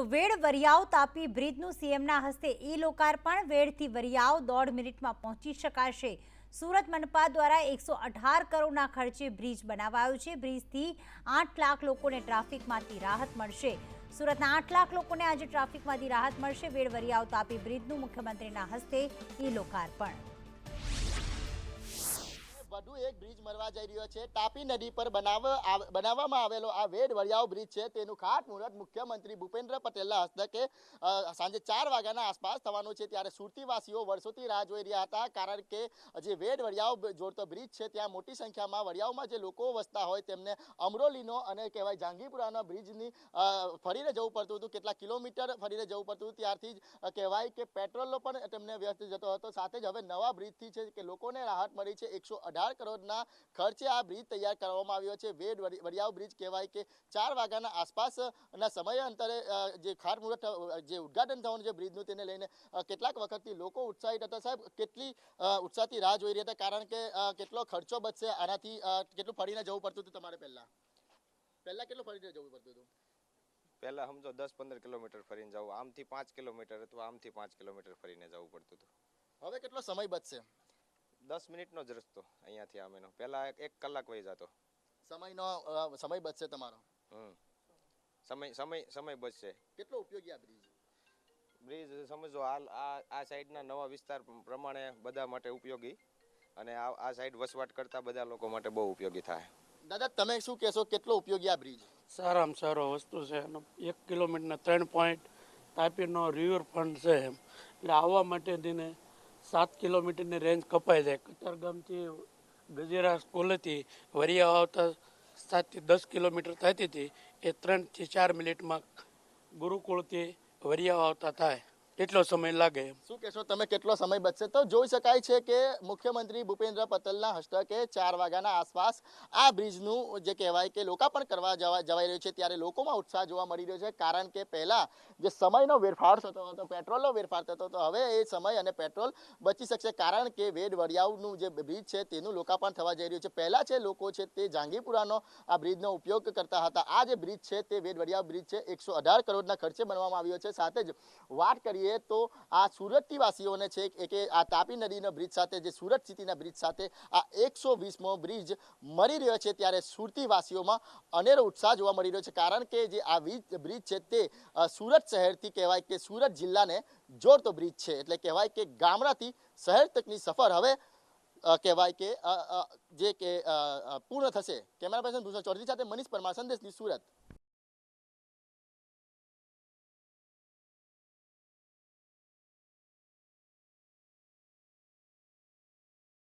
તો વેડ વરિયાવ તાપી બ્રિજનું સીએમના હસ્તે ઈ લોકાર્પણ. વેડથી વરિયાવ દોઢ મિનિટમાં પહોંચી શકાશે. સુરત મનપા દ્વારા એકસો અઢાર કરોડના ખર્ચે બ્રિજ બનાવાયો છે. બ્રિજથી આઠ લાખ લોકોને ટ્રાફિકમાંથી રાહત મળશે. સુરતના આઠ લાખ લોકોને આજે ટ્રાફિકમાંથી રાહત મળશે. વેડ વરિયાવ તાપી બ્રિજનું મુખ્યમંત્રીના હસ્તે ઈ લોકાર્પણ. વધુ એક બ્રિજ મળવા જઈ રહ્યો છે. તાપી નદી પર બનાવ બનાવવામાં આવેલો આ વેડ વરિયાવ બ્રિજ છે, તેનું ખાતમુહૂર્ત મુખ્યમંત્રી ભૂપેન્દ્ર પટેલના હસ્તકે સાંજે ચાર વાગ્યાના આસપાસ થવાનું છે. ત્યારે સુરતીવાસીઓ વર્ષોથી રાહ જોઈ રહ્યા હતા, કારણ કે જે વેડ વરિયાવ જોડતો બ્રિજ છે, ત્યાં મોટી સંખ્યામાં વરિયાવમાં જે લોકો વસતા હોય, તેમને અમરોલીનો અને કહેવાય જાંગીપુરાનો બ્રિજની ફરીને જવું પડતું હતું. કેટલા કિલોમીટર ફરીને જવું પડતું હતું. ત્યારથી જ કહેવાય કે પેટ્રોલનો પણ તેમને વ્યસ્ત જતો હતો. સાથે જ હવે નવા બ્રિજથી છે કે લોકોને રાહત મળી છે. એકસો અઢાર કરોડના ખર્ચે આ બ્રિજ તૈયાર કરવામાં આવ્યો છે. વેડ વરિયાવ બ્રિજ કહેવાય કે ચાર વાગ્યાના આસપાસના સમય અંતરે જે ખાતમુહૂર્ત જે ઉદઘાટન થવાનું છે બ્રિજનું તેને લઈને કેટલાક વખતથી લોકો ઉત્સાહિત હતા. સાહેબ કેટલી ઉત્સાહથી રાહ જોઈ રહ્યા હતા? કારણ કે કેટલો ખર્ચો બચશે આનાથી કેટલું ફરીને જવું પડતું હતું તમારે પહેલા? પહેલાં કેટલું ફરીને જવું પડતું હતું? પહેલા સમજો દસ પંદર કિલોમીટર ફરીને જવું. આમથી પાંચ કિલોમીટર અથવા આમથી પાંચ કિલોમીટર ફરીને જવું પડતું હતું. હવે કેટલો સમય બચશે? દસ મિનિટનો જ રસ્તો અહીંયાથી આમેનો. પહેલાં એક- કલાક વહી જતો. સમયનો અ, સમય બચશે તમારો. હમ. સમય સમય સમય બચશે. કેટલો ઉપયોગી આ બ્રિજ? બ્રિજ સમજો હાલ આ આ સાઈડના નવા વિસ્તાર પ્રમાણે બધા માટે ઉપયોગી અને આ આ સાઈડ વસવાટ કરતા બધા લોકો માટે બહુ ઉપયોગી થાય. દાદા તમે શું કહેશો કેટલો ઉપયોગી આ બ્રિજ? સારામાં સારો વસ્તુ છે. અને એક કિલોમીટરના ત્રણ પોઈન્ટ તાપીનો રિવર ફંડ છે એમ. એટલે આવવા માટે થઈને સાત કિલોમીટરની રેન્જ કપાઈ જાય. કતારગામથી ગજેરા સ્કૂલેથી વરિયા આવતા સાતથી દસ કિલોમીટર થતી હતી. એ ત્રણથી ચાર મિનિટમાં ગુરુકુળથી વરિયા આવતા થાય. એટલો સમય લાગે શું કહેશો, તમે કેટલો સમય બચશે? તો જોઈ શકાય છે કે મુખ્યમંત્રી ભૂપેન્દ્ર પટેલના હસ્તકે ચાર વાગ્યાના આસપાસ આ બ્રિજનું જે કહેવાય કે લોકાર્પણ કરવા જવા જવાઈ રહ્યું છે, ત્યારે લોકોમાં ઉત્સાહ જોવા મળી રહ્યો છે. કારણ કે પહેલા જે સમયનો વેરફાર થતો હતો, પેટ્રોલનો વેરફાર થતો હતો, હવે એ સમય અને પેટ્રોલ બચી શકશે. કારણ કે વેડ વડિયાવનું જે બ્રિજ છે, તેનું લોકાર્પણ થવા જઈ રહ્યું છે. પહેલાં છે લોકો છે, તે જાંગીપુરાનો આ બ્રિજનો ઉપયોગ કરતા હતા. આ જે બ્રિજ છે, તે વેડ વડિયાવ બ્રિજ છે. એકસો અઢાર કરોડના ખર્ચે બનવામાં આવ્યો છે. સાથે જ વાત કરીએ તો આ સુરતથી છે કે આ તાપી નદીના બ્રિજ સાથે, જે સુરત સિટીના બ્રિજ સાથે આ એકસો વીસમો બ્રિજ મળી રહ્યો છે ત્યારે સુરતીવાસીઓમાં અનેરો ઉત્સાહ જોવા મળી રહ્યો છે. કારણ કે જે આ બ્રિજ છે તે સુરત શહેરથી કહેવાય કે સુરત જિલ્લાને જોડતો બ્રિજ છે. એટલે કહેવાય કે ગામડાથી શહેર તકની સફર હવે કહેવાય કે જે કે પૂર્ણ થશે. કેમેરા પર્સન ભૂષણ ચૌધરી સાથે મનીષ પરમાર સંદેશની સુરત.